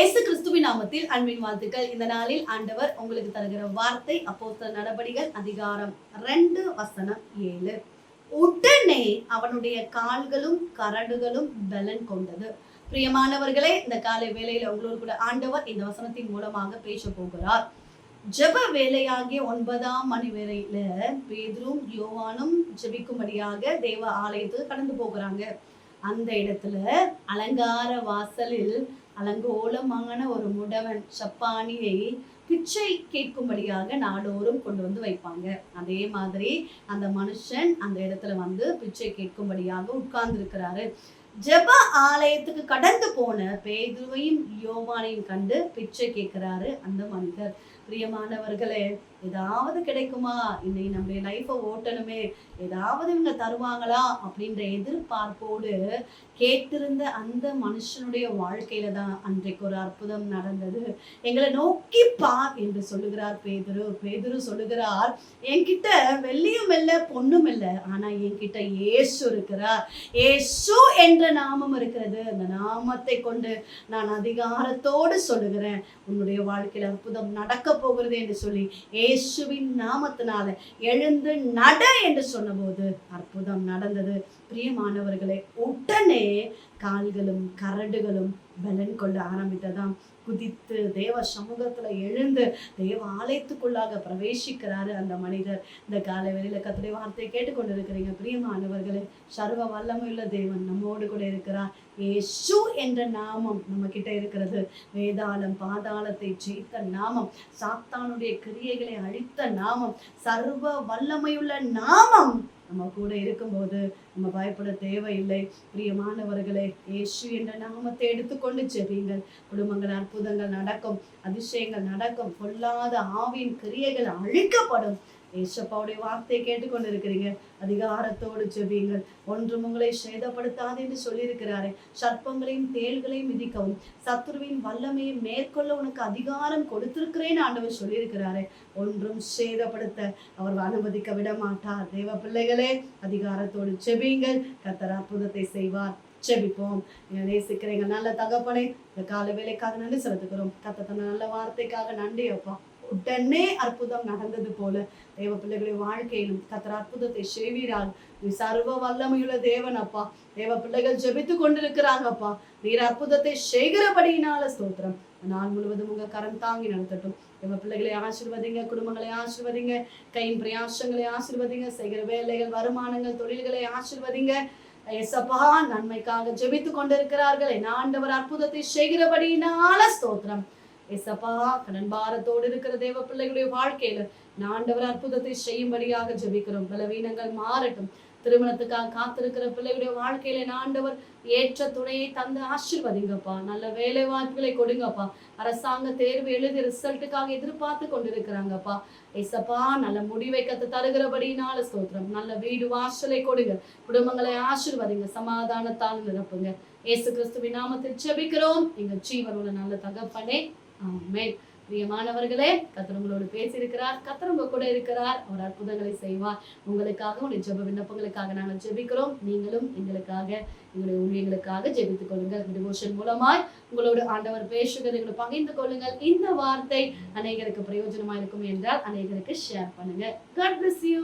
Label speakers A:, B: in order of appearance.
A: ஏசு கிறிஸ்துவின் நாமத்தில் அன்பின் வாழ்த்துக்கள். இந்த நாளில் ஆண்டவர் உங்களுக்கு தருகிற வார்த்தை அப்போஸ்தல நடபடிகள் அதிகாரம் ரெண்டு வசனம் ஏழு. உடனே அவனுடைய கால்களும் கரடுகளும் பலன் கொண்டது. பிரியமானவர்களே இந்த காலை வேலையில உங்களோடு கூட ஆண்டவர் இந்த வசனத்தின் மூலமாக பேச போகிறார். ஜெப வேலையாகிய ஒன்பதாம் மணி வேலையில பேதரும் யோவானும் ஜெபிக்கும்படியாக தேவ ஆலயத்துக்கு கடந்து போகிறாங்க. அந்த இடத்துல அலங்கார வாசலில் அலங்கோலமான ஒரு முடவன் சப்பானியை பிச்சை கேட்கும்படியாக நாடோறும் கொண்டு வந்து வைப்பாங்க. அதே மாதிரி அந்த மனுஷன் அந்த இடத்துல வந்து பிச்சை கேட்கும்படியாக உட்கார்ந்து இருக்கிறாரு ஜெப ஆலயத்துக்கு கடந்து போன பேதுருவையும் யோவானையும் கண்டு பிச்சை கேட்கிறாரு அந்த மனிதர். பிரியமானவர்களே ஏதாவது கிடைக்குமா? இன்னைக்கு நம்முடைய லைஃப்பை ஓட்டணுமே. ஏதாவது இவங்க தருவாங்களா? அப்படின்ற எதிர்பார்ப்போடு கேட்டிருந்த அந்த மனுஷனுடைய வாழ்க்கையில தான் அன்றைக்கு ஒரு அற்புதம் நடந்தது. எங்களை நோக்கி பார் என்று சொல்லுகிறார் பேதுரு. பேதுரு சொல்லுகிறார் என்கிட்ட வெள்ளியும் இல்லை பொண்ணும் இல்லை. ஆனா என்கிட்ட ஏசு இருக்கிறார். ஏசு என்ற நாமம் இருக்கிறது. அந்த நாமத்தை கொண்டு நான் அதிகாரத்தோடு சொல்லுகிறேன். உன்னுடைய வாழ்க்கையில அற்புதம் நடக்க போகிறது என்று சொல்லி இயேசுவின் நாமத்தினால எழுந்து நட என்று சொன்னபோது அற்புதம் நடந்தது. பிரியமானவர்களே உடனே கால்களும் கரடுகளும் பலன் கொள்ள ஆரம்பித்ததாம். குதித்து தேவ சமூகத்துல எழுந்து தேவ ஆலயத்துக்குள்ளாக பிரவேசிக்கிறாரு அந்த மனிதர். இந்த காலை வெளியில கத்துடைய வார்த்தையை கேட்டுக்கொண்டிருக்கிறீங்க. பிரியமானவர்களே சர்வ வல்லமையுள்ள தேவன் நம்மோடு கூட இருக்கிறார். ஏசு என்ற நாமம் நம்ம கிட்ட இருக்கிறது. வேதாளம் பாதாளத்தை ஜெயித்த நாமம் சாத்தானுடைய கிரியைகளை அழித்த நாமம் சர்வ வல்லமையுள்ள நாமம் நம்ம கூட இருக்கும்போது நம்ம பயப்பட தேவையில்லை. பிரியமானவர்களே இயேசு என்ற நாமத்தை எடுத்துக்கொண்டு ஜெபிங்கள் குடும்பங்கள் அற்புதங்கள் நடக்கும் அதிசயங்கள் நடக்கும். பொல்லாத ஆவியின் கிரியைகள் அழிக்கப்படும். ஏசப்பாவுடைய வார்த்தையை கேட்டுக்கொண்டிருக்கிறீங்க. அதிகாரத்தோடு ஜெபியுங்கள். ஒன்றும் உங்களை சேதப்படுத்தாது என்று சொல்லியிருக்கிறாரே. சர்ப்பங்களையும் தேள்களையும் மிதிக்கவும். சத்துருவின் வல்லமையை மேற்கொள்ள உனக்கு அதிகாரம் கொடுத்திருக்கிறேன் ஆண்டவர் சொல்லியிருக்கிறாரே. ஒன்றும் சேதப்படுத்த அவர் அனுமதிக்க விட மாட்டார் தேவ பிள்ளைகளே அதிகாரத்தோடு ஜெபியுங்கள். கத்தர் அற்புதத்தை செய்வார். ஜெபிப்போம். நேசிக்கிறீங்க நல்ல தகப்பனே இந்த கால வேலைக்காக நன்றி செலுத்துக்கிறோம் கத்த நல்ல வார்த்தைக்காக நன்றி அப்பா உடனே அற்புதம் நடந்தது போல தேவ பிள்ளைகளின் வாழ்க்கையிலும் கத்தர் அற்புதத்தை செய்வீரால் நீ சர்வ வல்லமையுள்ள தேவன் அப்பா. தேவ பிள்ளைகள் ஜெபித்து கொண்டிருக்கிறாங்கப்பா நீர் அற்புதத்தை செய்கிறபடியினால ஸ்தோத்திரம். நாள் முழுவதும் உங்க கரம் தாங்கி நடத்தட்டும். தேவ பிள்ளைகளை ஆசிர்வதிங்க குடும்பங்களை ஆசிர்வதிங்க கையின் பிரயாசங்களை ஆசிர்வதிங்க செய்கிற வேலைகள் வருமானங்கள் தொழில்களை ஆசிர்வதிங்க. எசப்பா நன்மைக்காக ஜெபித்து கொண்டிருக்கிறார்கள். என் ஆண்டவர் அற்புதத்தை செய்கிறபடியினால ஸ்தோத்திரம். எசப்பா கடன்பாரத்தோடு இருக்கிற தேவ பிள்ளைகளுடைய வாழ்க்கையில நாண்டவர் அற்புதத்தை செய்யும்படியாக ஜபிக்கிறோம். பலவீனங்கள் மாறட்டும். திருமணத்துக்காக காத்திருக்கிற பிள்ளைகளுடைய வாழ்க்கையில நாண்டவர் ஆண்டவர் ஏற்ற துணையை தந்து ஆசிர்வதிங்கப்பா. நல்ல வேலை வாய்ப்புகளை கொடுங்கப்பா. அரசாங்க தேர்வு எழுதி ரிசல்ட்டுக்காக எதிர்பார்த்து கொண்டிருக்கிறாங்கப்பா. ஏசப்பா நல்ல முடிவை கத்து தருகிறபடினால ஸ்தோத்திரம். நல்ல வீடு வாசலை கொடுங்க. குடும்பங்களை ஆசிர்வதிங்க. சமாதானத்தால் நிரப்புங்க. ஏசு கிறிஸ்துவின் நாமத்தில் ஜெபிக்கிறோம். எங்க ஜீவனோட நல்ல தகப்பனே ஆமென். பிரியமானவர்களே கத்தர் உங்களோடு பேசியிருக்கிறார் கத்தர் உங்க கூட இருக்கிறார் அவர் அற்புதங்களை செய்வார். உங்களுக்காக உடைய ஜெப விண்ணப்பங்களுக்காக நாங்கள் ஜெபிக்கிறோம். நீங்களும் எங்களுக்காக எங்களுடைய ஊழியர்களுக்காக ஜெபித்துக் கொள்ளுங்கள். டிவோஷன் மூலமாய் உங்களோடு ஆண்டவர் பேசுகிறது எங்களை பகிர்ந்து கொள்ளுங்கள். இந்த வார்த்தை அநேகருக்கு பிரயோஜனமா இருக்கும் என்றால் அநேகருக்கு ஷேர் பண்ணுங்க காட் பிளஸ் யூ